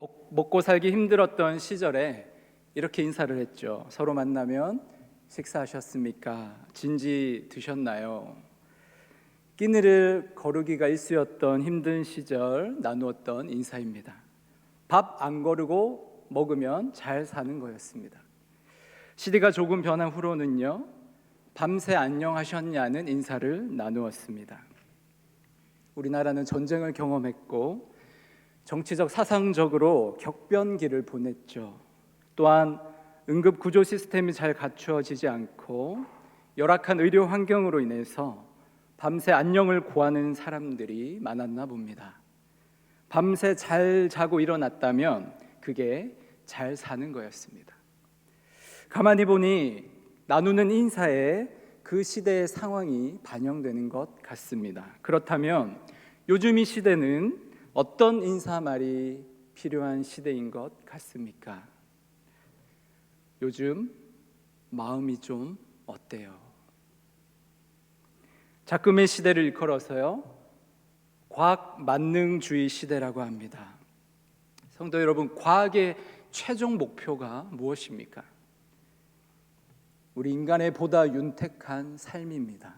먹- 먹고 살기 힘들었던 시절에 이렇게 인사를 했죠. 서로 만나면 식사하셨습니까? 진지 드셨나요? 끼니를 거르기가 일쑤였던 힘든 시절 나누었던 인사입니다. 밥 안 거르고 먹으면 잘 사는 거였습니다. 시대가 조금 변한 후로는요. 밤새 안녕하셨냐는 인사를 나누었습니다. 우리나라는 전쟁을 경험했고 정치적 사상적으로 격변기를 보냈죠. 또한 응급 구조 시스템이 잘 갖추어지지 않고 열악한 의료 환경으로 인해서 밤새 안녕을 구하는 사람들이 많았나 봅니다. 밤새 잘 자고 일어났다면 그게 잘 사는 거였습니다. 가만히 보니 나누는 인사에 그 시대의 상황이 반영되는 것 같습니다. 그렇다면 요즘 이 시대는 어떤 인사말이 필요한 시대인 것 같습니까? 요즘 마음이 좀 어때요? 작금의 시대를 일컬어서요. 과학 만능주의 시대라고 합니다. 성도 여러분, 과학의 최종 목표가 무엇입니까? 우리 인간의 보다 윤택한 삶입니다.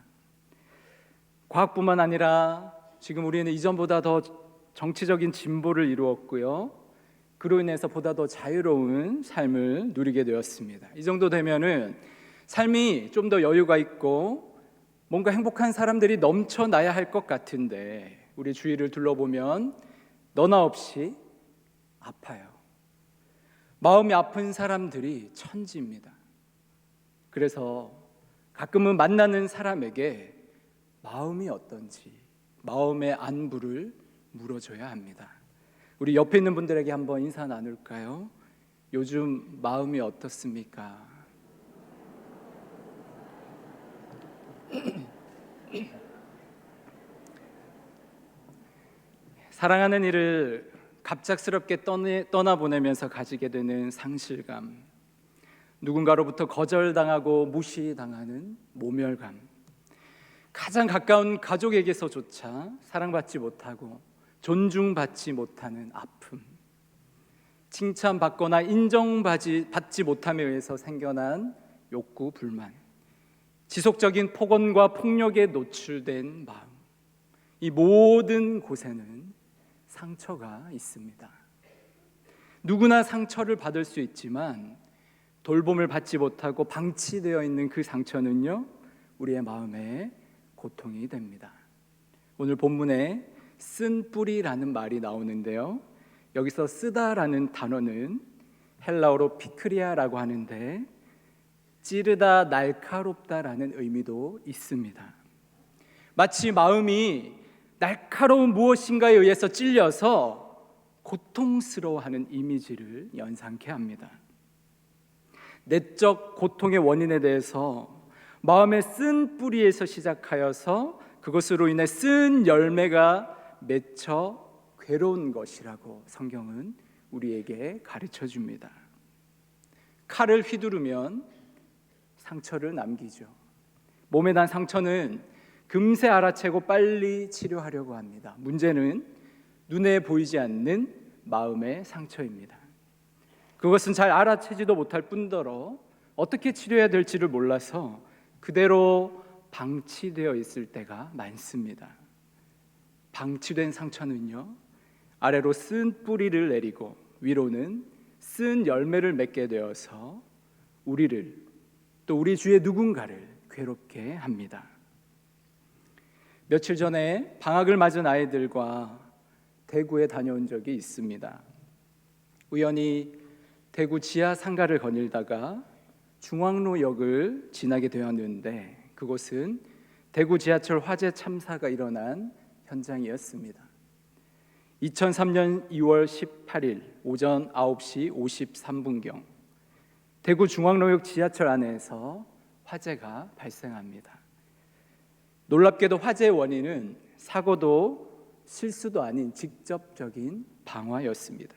과학뿐만 아니라 지금 우리는 이전보다 더 정치적인 진보를 이루었고요. 그로 인해서 보다 더 자유로운 삶을 누리게 되었습니다. 이 정도 되면은 삶이 좀 더 여유가 있고 뭔가 행복한 사람들이 넘쳐나야 할 것 같은데 우리 주위를 둘러보면 너나 없이 아파요. 마음이 아픈 사람들이 천지입니다. 그래서 가끔은 만나는 사람에게 마음이 어떤지 마음의 안부를 물어줘야 합니다. 우리 옆에 있는 분들에게 한번 인사 나눌까요? 요즘 마음이 어떻습니까? 사랑하는 이를 갑작스럽게 떠나보내면서 가지게 되는 상실감, 누군가로부터 거절당하고 무시당하는 모멸감, 가장 가까운 가족에게서조차 사랑받지 못하고 존중받지 못하는 아픔, 칭찬받거나 인정받지 받지 못함에 의해서 생겨난 욕구 불만, 지속적인 폭언과 폭력에 노출된 마음, 이 모든 곳에는 상처가 있습니다. 누구나 상처를 받을 수 있지만 돌봄을 받지 못하고 방치되어 있는 그 상처는요, 우리의 마음에 고통이 됩니다. 오늘 본문에 쓴 뿌리라는 말이 나오는데요. 여기서 쓰다라는 단어는 헬라어로 피크리아라고 하는데 찌르다 날카롭다라는 의미도 있습니다. 마치 마음이 날카로운 무엇인가에 의해서 찔려서 고통스러워하는 이미지를 연상케 합니다. 내적 고통의 원인에 대해서 마음의 쓴 뿌리에서 시작하여서 그것으로 인해 쓴 열매가 맺혀 괴로운 것이라고 성경은 우리에게 가르쳐 줍니다. 칼을 휘두르면 상처를 남기죠. 몸에 난 상처는 금세 알아채고 빨리 치료하려고 합니다. 문제는 눈에 보이지 않는 마음의 상처입니다. 그것은 잘 알아채지도 못할 뿐더러 어떻게 치료해야 될지를 몰라서 그대로 방치되어 있을 때가 많습니다. 방치된 상처는요, 아래로 쓴 뿌리를 내리고 위로는 쓴 열매를 맺게 되어서 우리를 또 우리 주의 누군가를 괴롭게 합니다. 며칠 전에 방학을 맞은 아이들과 대구에 다녀온 적이 있습니다. 우연히 대구 지하 상가를 거닐다가 중앙로역을 지나게 되었는데 그곳은 대구 지하철 화재 참사가 일어난 현장이었습니다. 2003년 2월 18일 오전 9시 53분경 대구 중앙로역 지하철 안에서 화재가 발생합니다. 놀랍게도 화재의 원인은 사고도 실수도 아닌 직접적인 방화였습니다.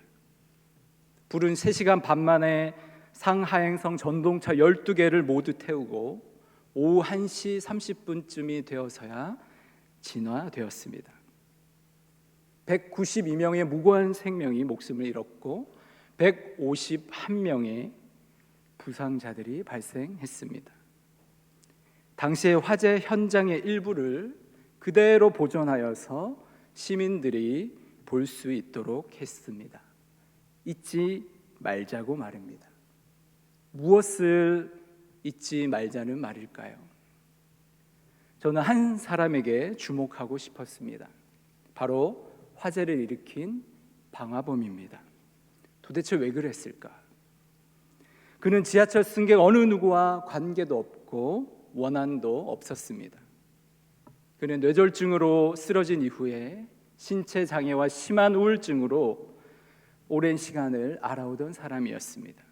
불은 3시간 반 만에 상하행성 전동차 12개를 모두 태우고 오후 1시 30분쯤이 되어서야 진화되었습니다. 192명의 무고한 생명이 목숨을 잃었고 151명의 부상자들이 발생했습니다. 당시의 화재 현장의 일부를 그대로 보존하여서 시민들이 볼 수 있도록 했습니다. 잊지 말자고 말입니다. 무엇을 잊지 말자는 말일까요? 저는 한 사람에게 주목하고 싶었습니다. 바로 화재를 일으킨 방화범입니다. 도대체 왜 그랬을까? 그는 지하철 승객 어느 누구와 관계도 없고 원한도 없었습니다. 그는 뇌졸중으로 쓰러진 이후에 신체 장애와 심한 우울증으로 오랜 시간을 알아오던 사람이었습니다.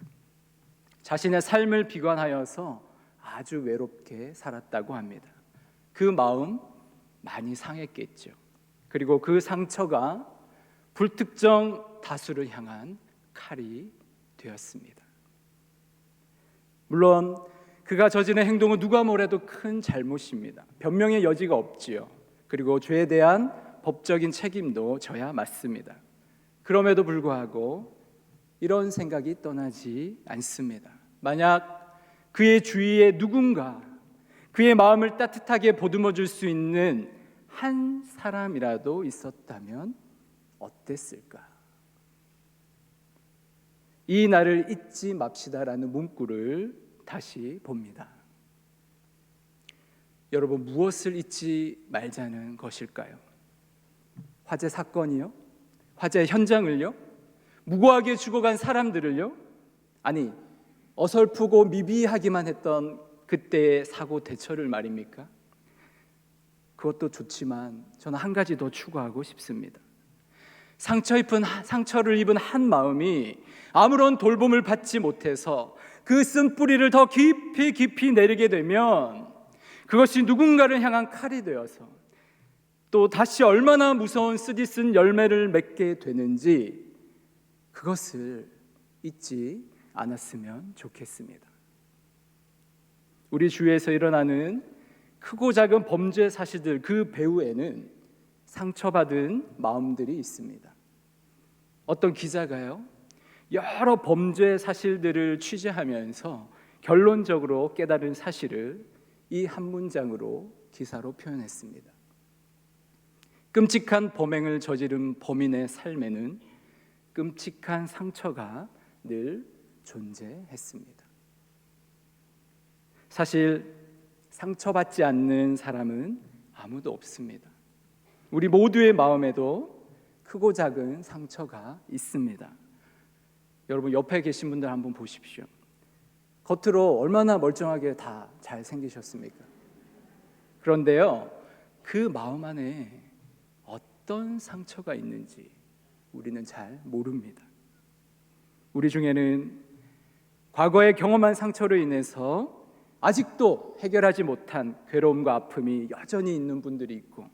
자신의 삶을 비관하여서 아주 외롭게 살았다고 합니다. 그 마음 많이 상했겠죠. 그리고 그 상처가 불특정 다수를 향한 칼이 되었습니다. 물론 그가 저지른 행동은 누가 뭐래도 큰 잘못입니다. 변명의 여지가 없지요. 그리고 죄에 대한 법적인 책임도 져야 맞습니다. 그럼에도 불구하고 이런 생각이 떠나지 않습니다. 만약 그의 주위에 누군가 그의 마음을 따뜻하게 보듬어 줄 수 있는 한 사람이라도 있었다면 어땠을까? 이 날을 잊지 맙시다라는 문구를 다시 봅니다. 여러분 무엇을 잊지 말자는 것일까요? 화재 사건이요? 화재 현장을요? 무고하게 죽어간 사람들을요? 아니 어설프고 미비하기만 했던 그때의 사고 대처를 말입니까? 그것도 좋지만 저는 한 가지 더 추가하고 싶습니다. 상처 입은 상처를 입은 한 마음이 아무런 돌봄을 받지 못해서 그 쓴뿌리를 더 깊이 깊이 내리게 되면 그것이 누군가를 향한 칼이 되어서 또 다시 얼마나 무서운 쓰디쓴 열매를 맺게 되는지 그것을 잊지 않았으면 좋겠습니다. 우리 주위에서 일어나는 크고 작은 범죄 사실들 그 배후에는 상처받은 마음들이 있습니다. 어떤 기자가요, 여러 범죄 사실들을 취재하면서 결론적으로 깨달은 사실을 이 한 문장으로 기사로 표현했습니다. 끔찍한 범행을 저지른 범인의 삶에는 끔찍한 상처가 늘 존재했습니다. 사실 상처받지 않는 사람은 아무도 없습니다. 우리 모두의 마음에도 크고 작은 상처가 있습니다. 여러분 옆에 계신 분들 한번 보십시오. 겉으로 얼마나 멀쩡하게 다 잘 생기셨습니까? 그런데요, 그 마음 안에 어떤 상처가 있는지 우리는 잘 모릅니다. 우리 중에는 과거에 경험한 상처로 인해서 아직도 해결하지 못한 괴로움과 아픔이 여전히 있는 분들이 있고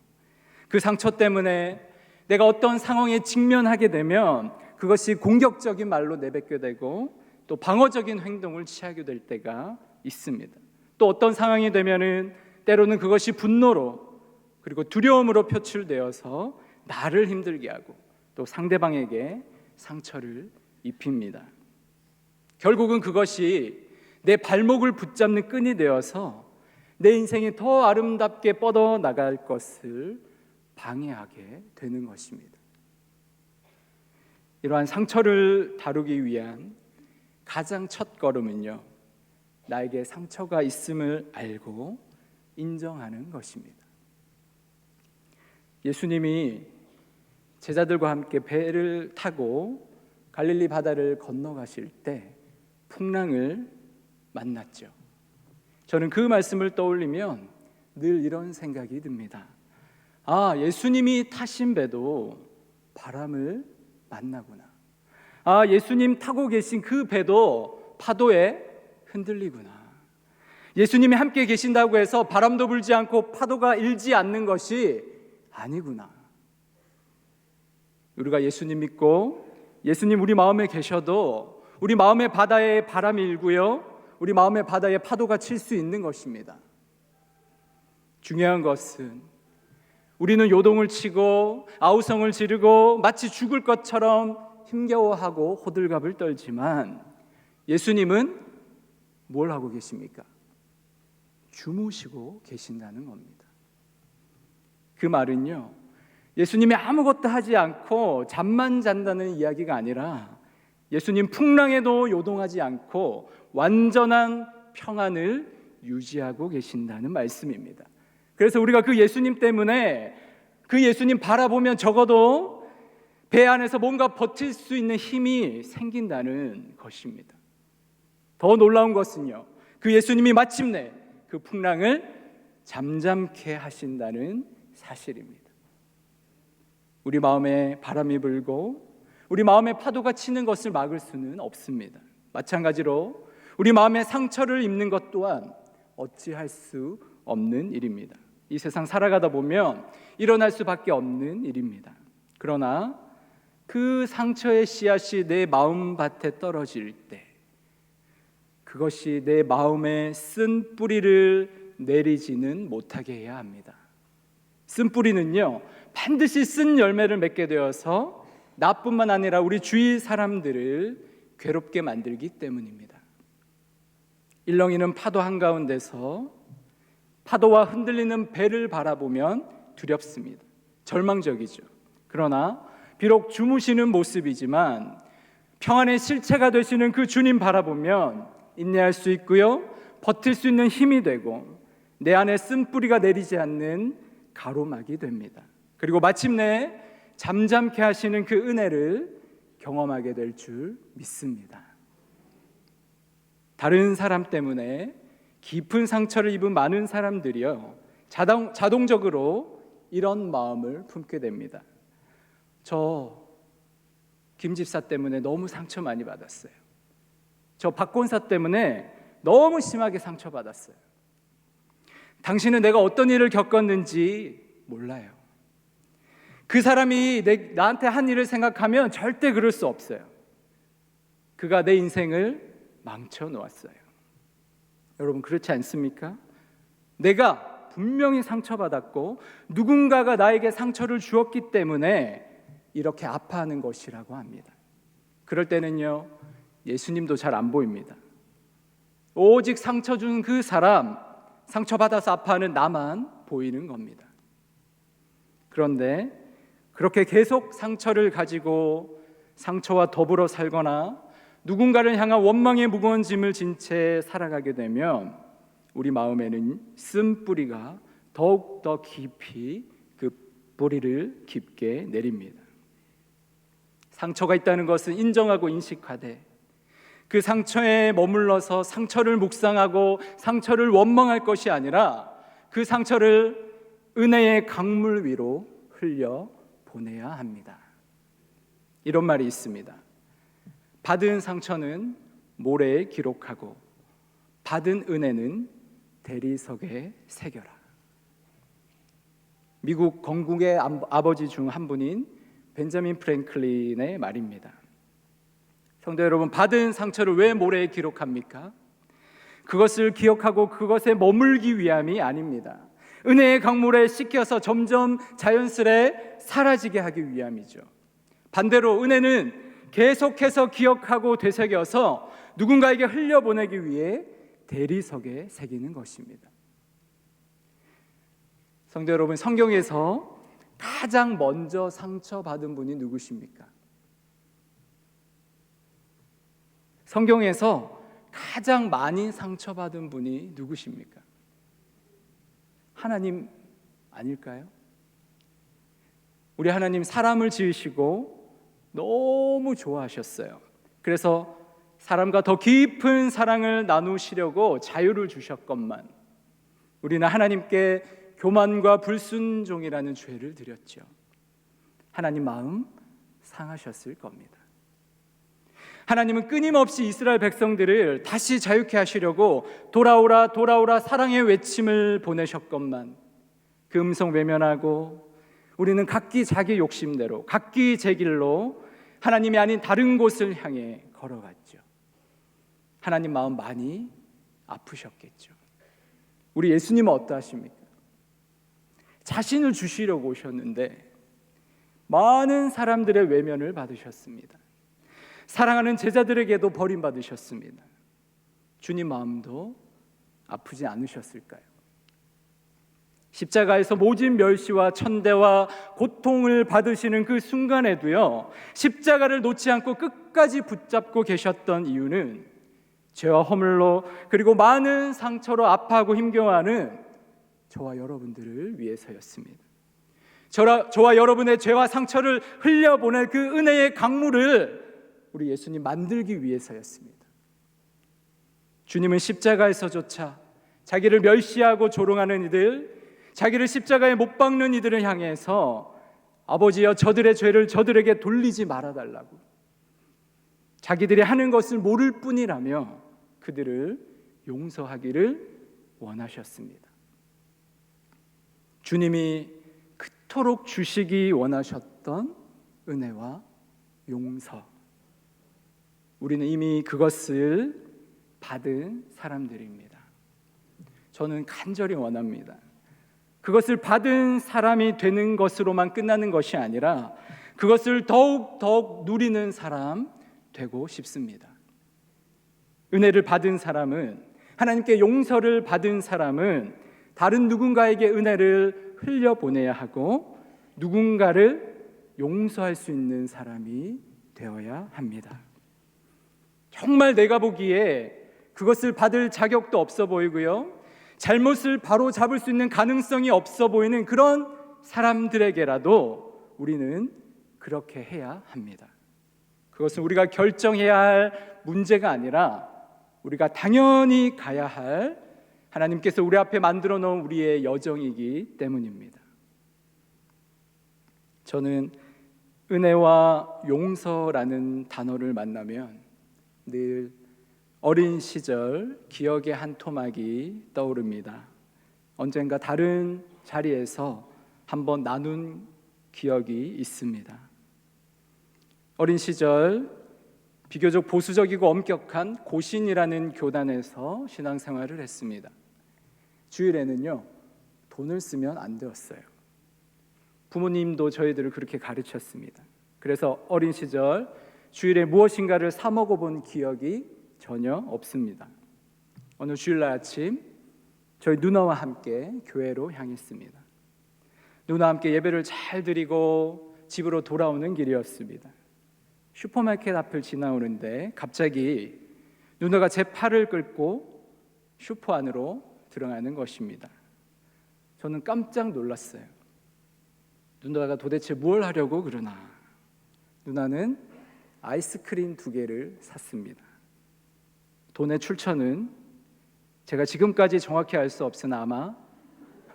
그 상처 때문에 내가 어떤 상황에 직면하게 되면 그것이 공격적인 말로 내뱉게 되고 또 방어적인 행동을 취하게 될 때가 있습니다. 또 어떤 상황이 되면은 때로는 그것이 분노로 그리고 두려움으로 표출되어서 나를 힘들게 하고 또 상대방에게 상처를 입힙니다. 결국은 그것이 내 발목을 붙잡는 끈이 되어서 내 인생이 더 아름답게 뻗어 나갈 것을 방해하게 되는 것입니다. 이러한 상처를 다루기 위한 가장 첫 걸음은요, 나에게 상처가 있음을 알고 인정하는 것입니다. 예수님이 제자들과 함께 배를 타고 갈릴리 바다를 건너가실 때 풍랑을 만났죠. 저는 그 말씀을 떠올리면 늘 이런 생각이 듭니다. 아, 예수님이 타신 배도 바람을 만나구나. 아, 예수님 타고 계신 그 배도 파도에 흔들리구나. 예수님이 함께 계신다고 해서 바람도 불지 않고 파도가 일지 않는 것이 아니구나. 우리가 예수님 믿고 예수님 우리 마음에 계셔도 우리 마음의 바다에 바람이 일고요. 우리 마음의 바다에 파도가 칠 수 있는 것입니다. 중요한 것은 우리는 요동을 치고 아우성을 지르고 마치 죽을 것처럼 힘겨워하고 호들갑을 떨지만 예수님은 뭘 하고 계십니까? 주무시고 계신다는 겁니다. 그 말은요, 예수님이 아무것도 하지 않고 잠만 잔다는 이야기가 아니라 예수님 풍랑에도 요동하지 않고 완전한 평안을 유지하고 계신다는 말씀입니다. 그래서 우리가 그 예수님 때문에 그 예수님 바라보면 적어도 배 안에서 뭔가 버틸 수 있는 힘이 생긴다는 것입니다. 더 놀라운 것은요. 그 예수님이 마침내 그 풍랑을 잠잠케 하신다는 사실입니다. 우리 마음에 바람이 불고 우리 마음에 파도가 치는 것을 막을 수는 없습니다. 마찬가지로 우리 마음에 상처를 입는 것 또한 어찌할 수 없는 일입니다. 이 세상 살아가다 보면 일어날 수밖에 없는 일입니다. 그러나 그 상처의 씨앗이 내 마음 밭에 떨어질 때 그것이 내 마음에 쓴 뿌리를 내리지는 못하게 해야 합니다. 쓴 뿌리는요, 반드시 쓴 열매를 맺게 되어서 나뿐만 아니라 우리 주위 사람들을 괴롭게 만들기 때문입니다. 일렁이는 파도 한가운데서 파도와 흔들리는 배를 바라보면 두렵습니다. 절망적이죠. 그러나 비록 주무시는 모습이지만 평안의 실체가 되시는 그 주님 바라보면 인내할 수 있고요. 버틸 수 있는 힘이 되고 내 안에 쓴 뿌리가 내리지 않는 가로막이 됩니다. 그리고 마침내 잠잠케 하시는 그 은혜를 경험하게 될 줄 믿습니다. 다른 사람 때문에 깊은 상처를 입은 많은 사람들이요. 자동, 자동적으로 이런 마음을 품게 됩니다. 저 김집사 때문에 너무 상처 많이 받았어요. 저 박권사 때문에 너무 심하게 상처받았어요. 당신은 내가 어떤 일을 겪었는지 몰라요. 그 사람이 내, 나한테 한 일을 생각하면 절대 그럴 수 없어요. 그가 내 인생을 망쳐 놓았어요. 여러분 그렇지 않습니까? 내가 분명히 상처받았고 누군가가 나에게 상처를 주었기 때문에 이렇게 아파하는 것이라고 합니다. 그럴 때는요, 예수님도 잘 안 보입니다. 오직 상처 준 그 사람, 상처받아서 아파하는 나만 보이는 겁니다. 그런데 그렇게 계속 상처를 가지고 상처와 더불어 살거나 누군가를 향한 원망의 무거운 짐을 진 채 살아가게 되면 우리 마음에는 쓴 뿌리가 더욱 더 깊이 그 뿌리를 깊게 내립니다. 상처가 있다는 것은 인정하고 인식하되 그 상처에 머물러서 상처를 묵상하고 상처를 원망할 것이 아니라 그 상처를 은혜의 강물 위로 흘려 보내야 합니다. 이런 말이 있습니다. 받은 상처는 모래에 기록하고 받은 은혜는 대리석에 새겨라. 미국 건국의 아버지 중 한 분인 벤자민 프랭클린의 말입니다. 성도 여러분, 받은 상처를 왜 모래에 기록합니까? 그것을 기억하고 그것에 머물기 위함이 아닙니다. 은혜의 강물에 씻겨서 점점 자연스레 사라지게 하기 위함이죠. 반대로 은혜는 계속해서 기억하고 되새겨서 누군가에게 흘려보내기 위해 대리석에 새기는 것입니다. 성도 여러분, 성경에서 가장 먼저 상처받은 분이 누구십니까? 성경에서 가장 많이 상처받은 분이 누구십니까? 하나님 아닐까요? 우리 하나님 사람을 지으시고 너무 좋아하셨어요. 그래서 사람과 더 깊은 사랑을 나누시려고 자유를 주셨건만 우리는 하나님께 교만과 불순종이라는 죄를 드렸죠. 하나님 마음 상하셨을 겁니다. 하나님은 끊임없이 이스라엘 백성들을 다시 자유케 하시려고 돌아오라 돌아오라 사랑의 외침을 보내셨건만 그 음성 외면하고 우리는 각기 자기 욕심대로 각기 제 길로 하나님이 아닌 다른 곳을 향해 걸어갔죠. 하나님 마음 많이 아프셨겠죠. 우리 예수님은 어떠하십니까? 자신을 주시려고 오셨는데 많은 사람들의 외면을 받으셨습니다. 사랑하는 제자들에게도 버림받으셨습니다. 주님 마음도 아프지 않으셨을까요? 십자가에서 모진 멸시와 천대와 고통을 받으시는 그 순간에도요, 십자가를 놓지 않고 끝까지 붙잡고 계셨던 이유는 죄와 허물로 그리고 많은 상처로 아파하고 힘겨워하는 저와 여러분들을 위해서였습니다. 저라, 저와 여러분의 죄와 상처를 흘려보낼 그 은혜의 강물을 우리 예수님 만들기 위해서였습니다. 주님은 십자가에서조차 자기를 멸시하고 조롱하는 이들, 자기를 십자가에 못 박는 이들을 향해서 아버지여 저들의 죄를 저들에게 돌리지 말아 달라고 자기들이 하는 것을 모를 뿐이라며 그들을 용서하기를 원하셨습니다. 주님이 그토록 주시기 원하셨던 은혜와 용서. 우리는 이미 그것을 받은 사람들입니다. 저는 간절히 원합니다. 그것을 받은 사람이 되는 것으로만 끝나는 것이 아니라 그것을 더욱 더욱 누리는 사람 되고 싶습니다. 은혜를 받은 사람은 하나님께 용서를 받은 사람은 다른 누군가에게 은혜를 흘려 보내야 하고 누군가를 용서할 수 있는 사람이 되어야 합니다. 정말 내가 보기에 그것을 받을 자격도 없어 보이고요. 잘못을 바로 잡을 수 있는 가능성이 없어 보이는 그런 사람들에게라도 우리는 그렇게 해야 합니다. 그것은 우리가 결정해야 할 문제가 아니라 우리가 당연히 가야 할 하나님께서 우리 앞에 만들어 놓은 우리의 여정이기 때문입니다. 저는 은혜와 용서라는 단어를 만나면 늘 어린 시절 기억의 한 토막이 떠오릅니다. 언젠가 다른 자리에서 한번 나눈 기억이 있습니다. 어린 시절 비교적 보수적이고 엄격한 고신이라는 교단에서 신앙생활을 했습니다. 주일에는요 돈을 쓰면 안 되었어요. 부모님도 저희들을 그렇게 가르쳤습니다. 그래서 어린 시절 주일에 무엇인가를 사 먹어본 기억이 전혀 없습니다. 어느 주일날 아침 저희 누나와 함께 교회로 향했습니다. 누나와 함께 예배를 잘 드리고 집으로 돌아오는 길이었습니다. 슈퍼마켓 앞을 지나오는데 갑자기 누나가 제 팔을 끌고 슈퍼 안으로 들어가는 것입니다. 저는 깜짝 놀랐어요. 누나가 도대체 뭘 하려고 그러나? 누나는 아이스크림 두 개를 샀습니다. 돈의 출처는 제가 지금까지 정확히 알 수 없으나 아마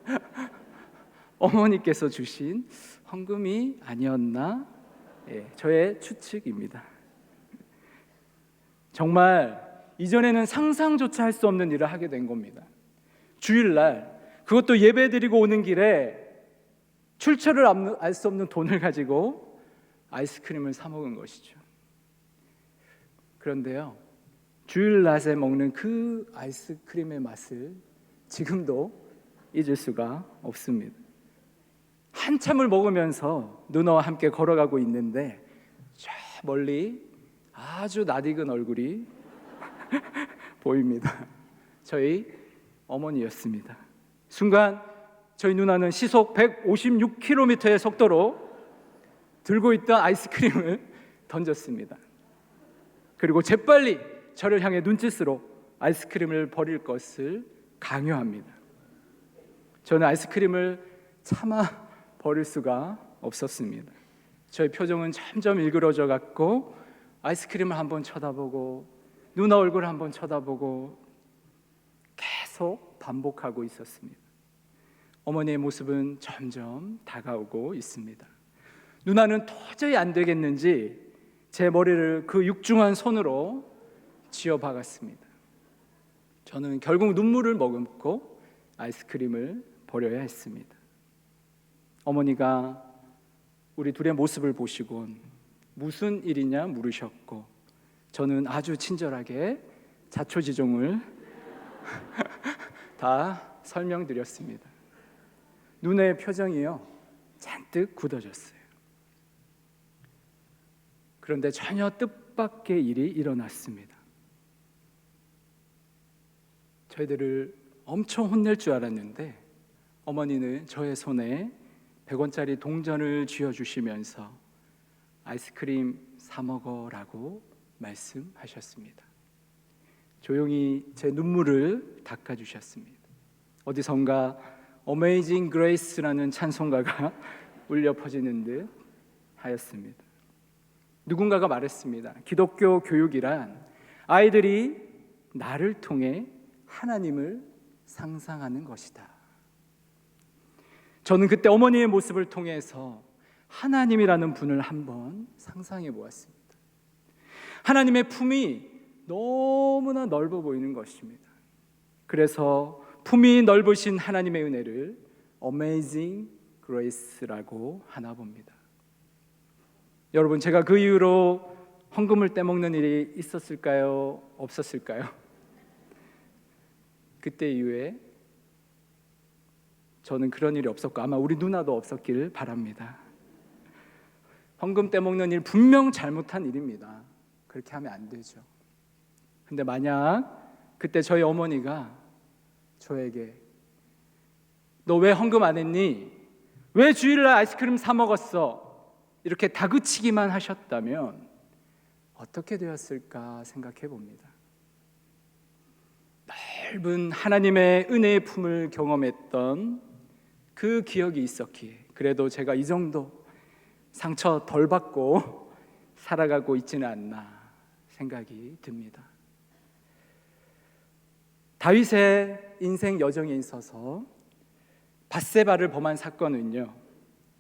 어머니께서 주신 헌금이 아니었나? 예, 저의 추측입니다. 정말 이전에는 상상조차 할 수 없는 일을 하게 된 겁니다. 주일날 그것도 예배 드리고 오는 길에 출처를 알 수 없는 돈을 가지고 아이스크림을 사 먹은 것이죠. 그런데요, 주일 낮에 먹는 그 아이스크림의 맛을 지금도 잊을 수가 없습니다. 한참을 먹으면서 누나와 함께 걸어가고 있는데 저 멀리 아주 낯익은 얼굴이 보입니다. 저희 어머니였습니다. 순간 저희 누나는 시속 156km의 속도로 들고 있던 아이스크림을 던졌습니다. 그리고 재빨리 저를 향해 눈짓으로 아이스크림을 버릴 것을 강요합니다. 저는 아이스크림을 참아 버릴 수가 없었습니다. 저의 표정은 점점 일그러져 갔고 아이스크림을 한번 쳐다보고 누나 얼굴 한번 쳐다보고 계속 반복하고 있었습니다. 어머니의 모습은 점점 다가오고 있습니다. 누나는 도저히 안 되겠는지 제 머리를 그 육중한 손으로 쥐어 박았습니다. 저는 결국 눈물을 머금고 아이스크림을 버려야 했습니다. 어머니가 우리 둘의 모습을 보시곤 무슨 일이냐 물으셨고 저는 아주 친절하게 자초지종을 다 설명드렸습니다. 눈의 표정이요 잔뜩 굳어졌어요. 그런데 전혀 뜻밖의 일이 일어났습니다. 저희들을 엄청 혼낼 줄 알았는데 어머니는 저의 손에 100원짜리 동전을 쥐어 주시면서 아이스크림 사 먹어라고 말씀하셨습니다. 조용히 제 눈물을 닦아 주셨습니다. 어디선가 Amazing Grace라는 찬송가가 울려 퍼지는 듯 하였습니다. 누군가가 말했습니다. 기독교 교육이란 아이들이 나를 통해 하나님을 상상하는 것이다. 저는 그때 어머니의 모습을 통해서 하나님이라는 분을 한번 상상해 보았습니다. 하나님의 품이 너무나 넓어 보이는 것입니다. 그래서 품이 넓으신 하나님의 은혜를 Amazing Grace라고 하나 봅니다. 여러분 제가 그 이후로 헌금을 떼먹는 일이 있었을까요? 없었을까요? 그때 이후에 저는 그런 일이 없었고 아마 우리 누나도 없었길 바랍니다. 헌금 떼먹는 일 분명 잘못한 일입니다. 그렇게 하면 안 되죠. 근데 만약 그때 저희 어머니가 저에게 너 왜 헌금 안 했니? 왜 주일날 아이스크림 사 먹었어? 이렇게 다그치기만 하셨다면 어떻게 되었을까 생각해 봅니다. 넓은 하나님의 은혜의 품을 경험했던 그 기억이 있었기에 그래도 제가 이 정도 상처 덜 받고 살아가고 있지는 않나 생각이 듭니다. 다윗의 인생 여정에 있어서 바세바를 범한 사건은요.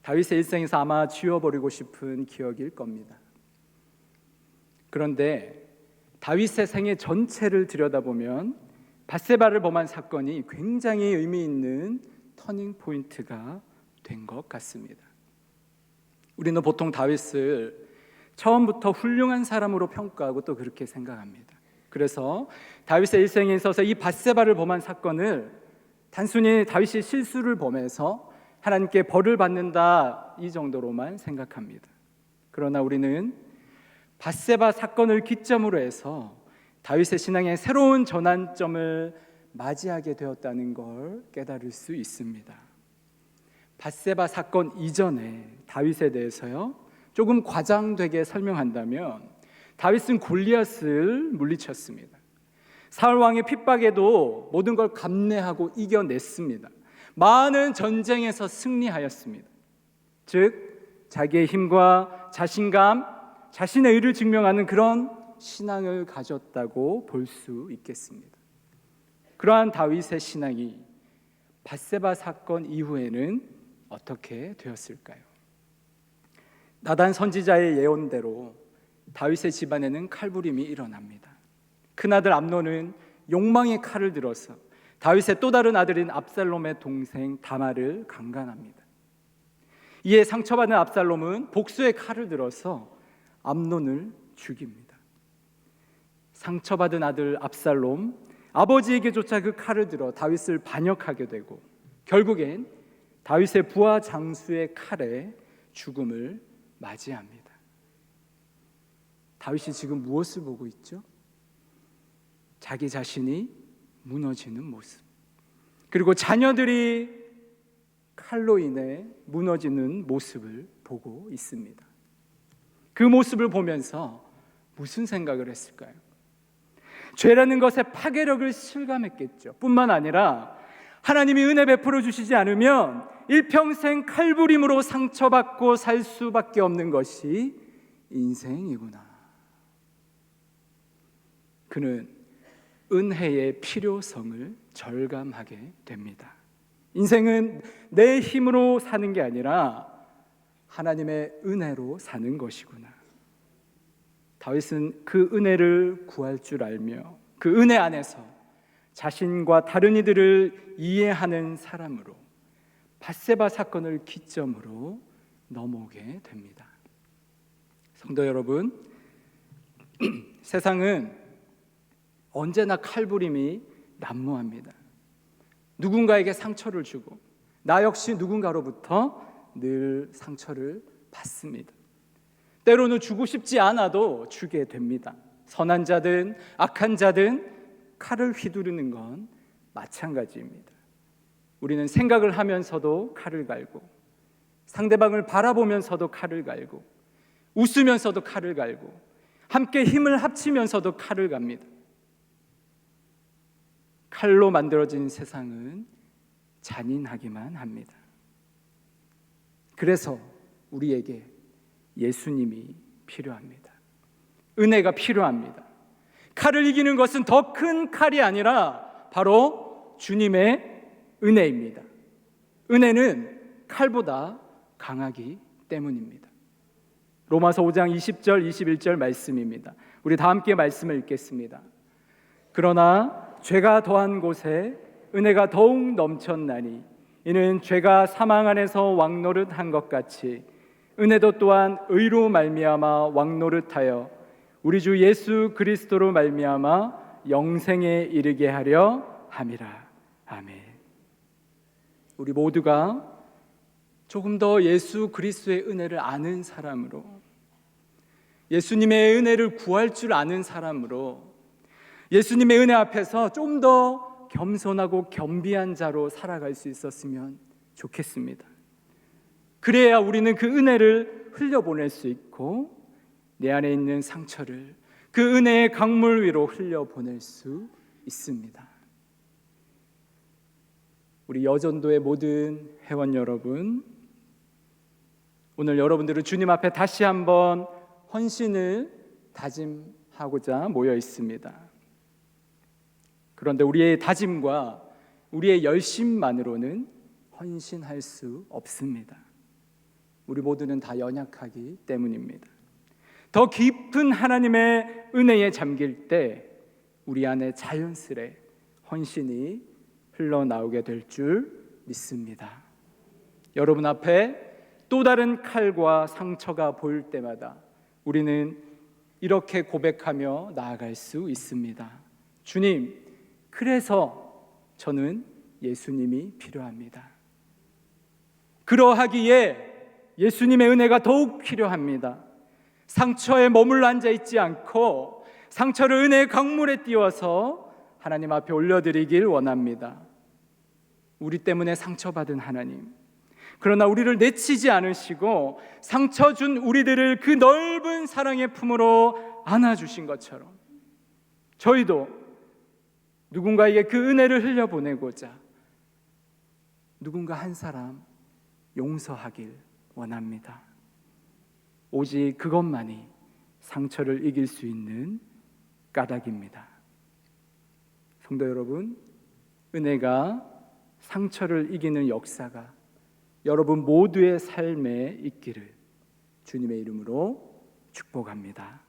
다윗의 일생에서 아마 지워버리고 싶은 기억일 겁니다. 그런데 다윗의 생애 전체를 들여다보면 바세바를 범한 사건이 굉장히 의미 있는 터닝 포인트가 된 것 같습니다. 우리는 보통 다윗을 처음부터 훌륭한 사람으로 평가하고 또 그렇게 생각합니다. 그래서 다윗의 일생에 있어서 이 바세바를 범한 사건을 단순히 다윗이 실수를 범해서 하나님께 벌을 받는다 이 정도로만 생각합니다. 그러나 우리는 바세바 사건을 기점으로 해서 다윗의 신앙의 새로운 전환점을 맞이하게 되었다는 걸 깨달을 수 있습니다. 바세바 사건 이전에 다윗에 대해서요 조금 과장되게 설명한다면 다윗은 골리앗을 물리쳤습니다. 사울 왕의 핍박에도 모든 걸 감내하고 이겨냈습니다. 많은 전쟁에서 승리하였습니다. 즉 자기의 힘과 자신감, 자신의 의를 증명하는 그런 신앙을 가졌다고 볼 수 있겠습니다. 그러한 다윗의 신앙이 바세바 사건 이후에는 어떻게 되었을까요? 나단 선지자의 예언대로 다윗의 집안에는 칼부림이 일어납니다. 큰아들 암논은 욕망의 칼을 들어서 다윗의 또 다른 아들인 압살롬의 동생 다마를 강간합니다. 이에 상처받은 압살롬은 복수의 칼을 들어서 암논을 죽입니다. 상처받은 아들 압살롬 아버지에게조차 그 칼을 들어 다윗을 반역하게 되고 결국엔 다윗의 부하 장수의 칼에 죽음을 맞이합니다. 다윗이 지금 무엇을 보고 있죠? 자기 자신이 무너지는 모습. 그리고 자녀들이 칼로 인해 무너지는 모습을 보고 있습니다. 그 모습을 보면서 무슨 생각을 했을까요? 죄라는 것의 파괴력을 실감했겠죠. 뿐만 아니라 하나님이 은혜 베풀어 주시지 않으면 일평생 칼부림으로 상처받고 살 수밖에 없는 것이 인생이구나. 그는 은혜의 필요성을 절감하게 됩니다. 인생은 내 힘으로 사는 게 아니라 하나님의 은혜로 사는 것이구나. 다윗은 그 은혜를 구할 줄 알며 그 은혜 안에서 자신과 다른 이들을 이해하는 사람으로 바세바 사건을 기점으로 넘어오게 됩니다. 성도 여러분, 세상은 언제나 칼부림이 난무합니다. 누군가에게 상처를 주고 나 역시 누군가로부터 늘 상처를 받습니다. 때로는 주고 싶지 않아도 주게 됩니다. 선한 자든 악한 자든 칼을 휘두르는 건 마찬가지입니다. 우리는 생각을 하면서도 칼을 갈고 상대방을 바라보면서도 칼을 갈고 웃으면서도 칼을 갈고 함께 힘을 합치면서도 칼을 갑니다. 칼로 만들어진 세상은 잔인하기만 합니다. 그래서 우리에게 예수님이 필요합니다. 은혜가 필요합니다. 칼을 이기는 것은 더 큰 칼이 아니라 바로 주님의 은혜입니다. 은혜는 칼보다 강하기 때문입니다. 로마서 5장 20절 21절 말씀입니다. 우리 다 함께 말씀을 읽겠습니다. 그러나 죄가 더한 곳에 은혜가 더욱 넘쳤나니 이는 죄가 사망 안에서 왕노릇 한 것 같이 은혜도 또한 의로 말미암아 왕노릇하여 우리 주 예수 그리스도로 말미암아 영생에 이르게 하려 함이라. 아멘. 우리 모두가 조금 더 예수 그리스도의 은혜를 아는 사람으로 예수님의 은혜를 구할 줄 아는 사람으로 예수님의 은혜 앞에서 좀 더 겸손하고 겸비한 자로 살아갈 수 있었으면 좋겠습니다. 그래야 우리는 그 은혜를 흘려보낼 수 있고 내 안에 있는 상처를 그 은혜의 강물 위로 흘려보낼 수 있습니다. 우리 여전도의 모든 회원 여러분, 오늘 여러분들은 주님 앞에 다시 한번 헌신을 다짐하고자 모여 있습니다. 그런데 우리의 다짐과 우리의 열심만으로는 헌신할 수 없습니다. 우리 모두는 다 연약하기 때문입니다. 더 깊은 하나님의 은혜에 잠길 때 우리 안에 자연스레 헌신이 흘러나오게 될 줄 믿습니다. 여러분 앞에 또 다른 칼과 상처가 보일 때마다 우리는 이렇게 고백하며 나아갈 수 있습니다. 주님, 그래서 저는 예수님이 필요합니다. 그러하기에 예수님의 은혜가 더욱 필요합니다. 상처에 머물러 앉아 있지 않고 상처를 은혜의 강물에 띄워서 하나님 앞에 올려드리길 원합니다. 우리 때문에 상처받은 하나님. 그러나 우리를 내치지 않으시고 상처 준 우리들을 그 넓은 사랑의 품으로 안아주신 것처럼 저희도 누군가에게 그 은혜를 흘려보내고자 누군가 한 사람 용서하길 원합니다. 오직 그것만이 상처를 이길 수 있는 까닭입니다. 성도 여러분, 은혜가 상처를 이기는 역사가 여러분 모두의 삶에 있기를 주님의 이름으로 축복합니다.